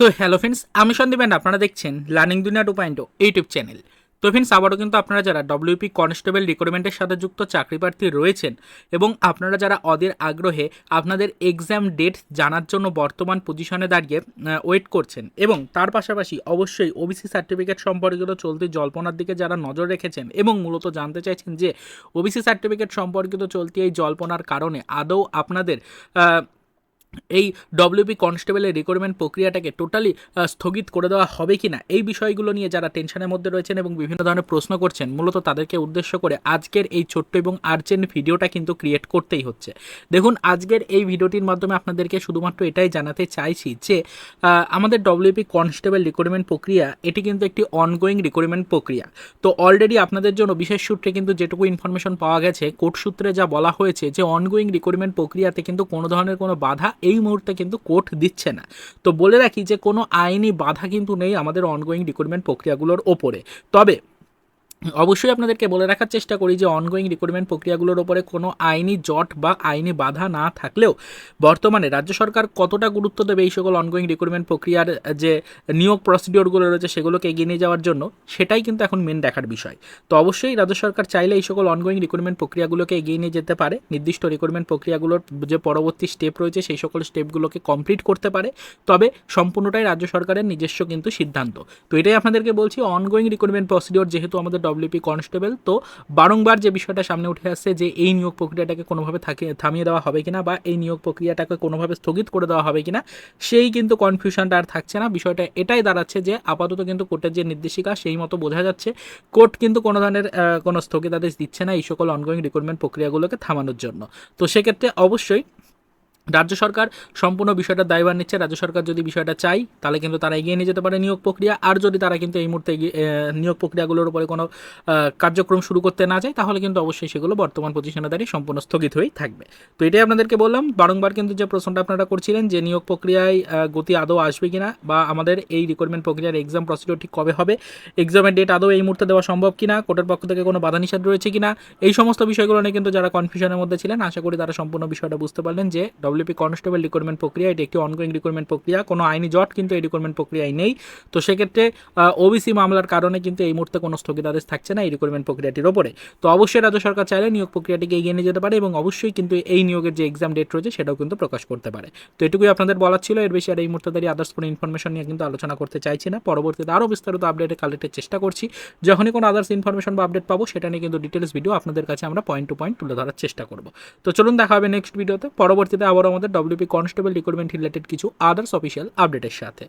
তো hello friends আমি Sandeep and আপনারা দেখছেন learning Duniya two point YouTube channel তো ফ্রেন্ডস আবারও কিন্তু আপনারা যারা ডব্লিউপি কনস্টেবল রিক্রুটমেন্টের সাথে যুক্ত চাকরি প্রার্থী রয়েছেন এবং আপনারা যারা অদের আগ্রহে আপনাদের এক্সাম ডেট জানার জন্য বর্তমান পজিশনে দাঁড়িয়ে ওয়েট করছেন এবং তার পাশাপাশি অবশ্যই ওবিসি সার্টিফিকেট সম্পর্কিত চলতি জল্পনার দিকে যারা নজর রেখেছেন এবং মূলত জানতে চাইছেন যে ওবিসি সার্টিফিকেট সম্পর্কিত চলতি এই জল্পনার কারণে আদৌ আপনাদের এই ডব্লিউপি কনস্টেবলের রিক্রুটমেন্ট প্রক্রিয়াটাকে টোটালি স্থগিত করে দেওয়া হবে কি না, এই বিষয়গুলো নিয়ে যারা টেনশনের মধ্যে রয়েছেন এবং বিভিন্ন ধরনের প্রশ্ন করছেন, মূলত তাদেরকে উদ্দেশ্য করে আজকের এই ছোট্ট এবং আর্জেন্ট ভিডিওটা কিন্তু ক্রিয়েট করতেই হচ্ছে। দেখুন, আজকের এই ভিডিওটির মাধ্যমে আপনাদেরকে শুধুমাত্র এটাই জানাতে চাইছি যে আমাদের ডব্লিউপি কনস্টেবল রিক্রুটমেন্ট প্রক্রিয়া, এটি কিন্তু একটি অনগোয়িং রিক্রুটমেন্ট প্রক্রিয়া। তো অলরেডি আপনাদের জন্য বিশেষ সূত্রে কিন্তু যেটুকু ইনফরমেশন পাওয়া গেছে, কোর্ট সূত্রে যা বলা হয়েছে যে অনগোয়িং রিক্রুটমেন্ট প্রক্রিয়াতে কিন্তু কোনো ধরনের কোনো বাধা এই মুহূর্তে কিন্তু কোর্ট দিচ্ছে না। তো বলে রাখি যে কোনো আইনি বাধা কিন্তু নেই আমাদের অনগোয়িং রিক্রুটমেন্ট প্রক্রিয়াগুলোর ওপরে। তবে অবশ্যই আপনাদেরকে বলে রাখার চেষ্টা করি যে অনগোয়িং রিক্রুটমেন্ট প্রক্রিয়াগুলোর ওপরে কোনো আইনি জট বা আইনি বাধা না থাকলেও বর্তমানে রাজ্য সরকার কতটা গুরুত্ব দেবে এই সকল অনগোয়িং রিক্রুটমেন্ট প্রক্রিয়ার যে নিয়োগ প্রসিডিওরগুলো রয়েছে সেগুলোকে এগিয়ে নিয়ে যাওয়ার জন্য, সেটাই কিন্তু এখন মেন দেখার বিষয়। তো অবশ্যই রাজ্য সরকার চাইলে এই সকল অনগোয়িং রিক্রুটমেন্ট প্রক্রিয়াগুলোকে এগিয়ে নিয়ে যেতে পারে। নির্দিষ্ট রিক্রুটমেন্ট প্রক্রিয়াগুলোর যে পরবর্তী স্টেপ রয়েছে সেই সকল স্টেপগুলোকে কমপ্লিট করতে পারে। তবে সম্পূর্ণটাই রাজ্য সরকারের নিজস্ব কিন্তু সিদ্ধান্ত। তো এটাই আপনাদেরকে বলছি অনগোয়িং রিক্রুটমেন্ট প্রসিডিওর যেহেতু আমাদের ডব্লিউপি কনস্টেবল তো বারংবার যে বিষয়টা সামনে উঠে আসছে যে এই নিয়োগ প্রক্রিয়াটাকে কোনোভাবে থাকি- থামিয়ে দেওয়া হবে কিনা বা এই নিয়োগ প্রক্রিয়াটাকে কোনোভাবে স্থগিত করে দেওয়া হবে কিনা, সেই কিন্তু কনফিউশনটা আর থাকছে না। বিষয়টা এটাই দাঁড়াচ্ছে যে আপাতত কিন্তু কোর্টের যে নির্দেশিকা, সেই মতো বোঝা যাচ্ছে। কোর্ট কিন্তু কোনো ধরনের কোনো স্থগিতাদেশ দিচ্ছে না এই সকল অনগোয়িং রিক্রুটমেন্ট প্রক্রিয়াগুলোকে থামানোর জন্য। তো সেক্ষেত্রে অবশ্যই রাজ্য সরকার সম্পূর্ণ বিষয়টা দায়ভার নিচ্ছে। রাজ্য সরকার যদি বিষয়টা চাই তাহলে কিন্তু তারা এগিয়ে নিয়ে যেতে পারে নিয়োগ প্রক্রিয়া। আর যদি তারা কিন্তু এই মুহূর্তে নিয়োগ প্রক্রিয়াগুলোর উপরে কোনো কার্যক্রম শুরু করতে না চায়, তাহলে কিন্তু অবশ্যই সেগুলো বর্তমান পজিশনে দাঁড়িয়ে সম্পূর্ণ স্থগিত হয়েই থাকবে। তো এটাই আপনাদেরকে বললাম। বারংবার কিন্তু যে প্রশ্নটা আপনারা করছিলেন যে নিয়োগ প্রক্রিয়ায় গতি আদৌ আসবে কিনা বা আমাদের এই রিক্রুটমেন্ট প্রক্রিয়ার এক্সাম প্রসিডিওর ঠিক কবে হবে এক্সামের ডেট আদৌ এই মুহূর্তে দেওয়া সম্ভব কিনা, কোর্টের পক্ষ থেকে কোনো বাধা নিষেধ রয়েছে কিনা, এই সমস্ত বিষয়গুলো নিয়ে কিন্তু যারা কনফিউশনের মধ্যে ছিলেন, আশা করি তারা সম্পূর্ণ বিষয়টা বুঝতে পারলেন যে ডব্লিউপি কনস্টেবল রিক্রুটমেন্ট প্রক্রিয়া, এটি একটি অনগোয়িং রিক্রুটমেন্ট প্রক্রিয়া, কোনো আইনি জট কিন্তু এই রিক্রুটমেন্ট প্রক্রিয়ায় নেই। তো সেক্ষেত্রে ওবিসি মামলার কারণে কিন্তু এই মুহূর্তে কোনো স্থগিতাদেশ থাকছে না এই রিক্রুটমেন্ট প্রক্রিয়াটির ওপরে। তো অবশ্যই রাজ্য সরকার চাইলে নিয়োগ প্রক্রিয়াটিকে এগিয়ে নিয়ে যেতে পারে এবং অবশ্যই কিন্তু এই নিয়োগের যে এক্সাম ডেট রয়েছে সেটাও কিন্তু প্রকাশ করতে পারে। তো এটুকুই আপনাদের বলার ছিল। এর বেশি আর এই মুহূর্তে দাঁড়িয়ে আদার্স কোনো ইনফরমেশন নিয়ে কিন্তু আলোচনা করতে চাইছি না। পরবর্তীতে আরও বিস্তারিত আপডেটে কালেক্টের চেষ্টা করছি। যখনই কোনো আদার্স ইনফরমেশন বা আপডেট পাবো সেটা নিয়ে কিন্তু ডিটেলস ভিডিও আপনাদের কাছে আমরা পয়েন্ট টু পয়েন্ট তুলে ধরার চেষ্টা করব। তো চলুন দেখা হবে নেক্সট ভিডিওতে পরবর্তীতে আবার আমাদের ডব্লিউপি কনস্টেবল রিক্রুটমেন্ট রিলেটেড কিছু আদার্স অফিসিয়াল আপডেটের সাথে।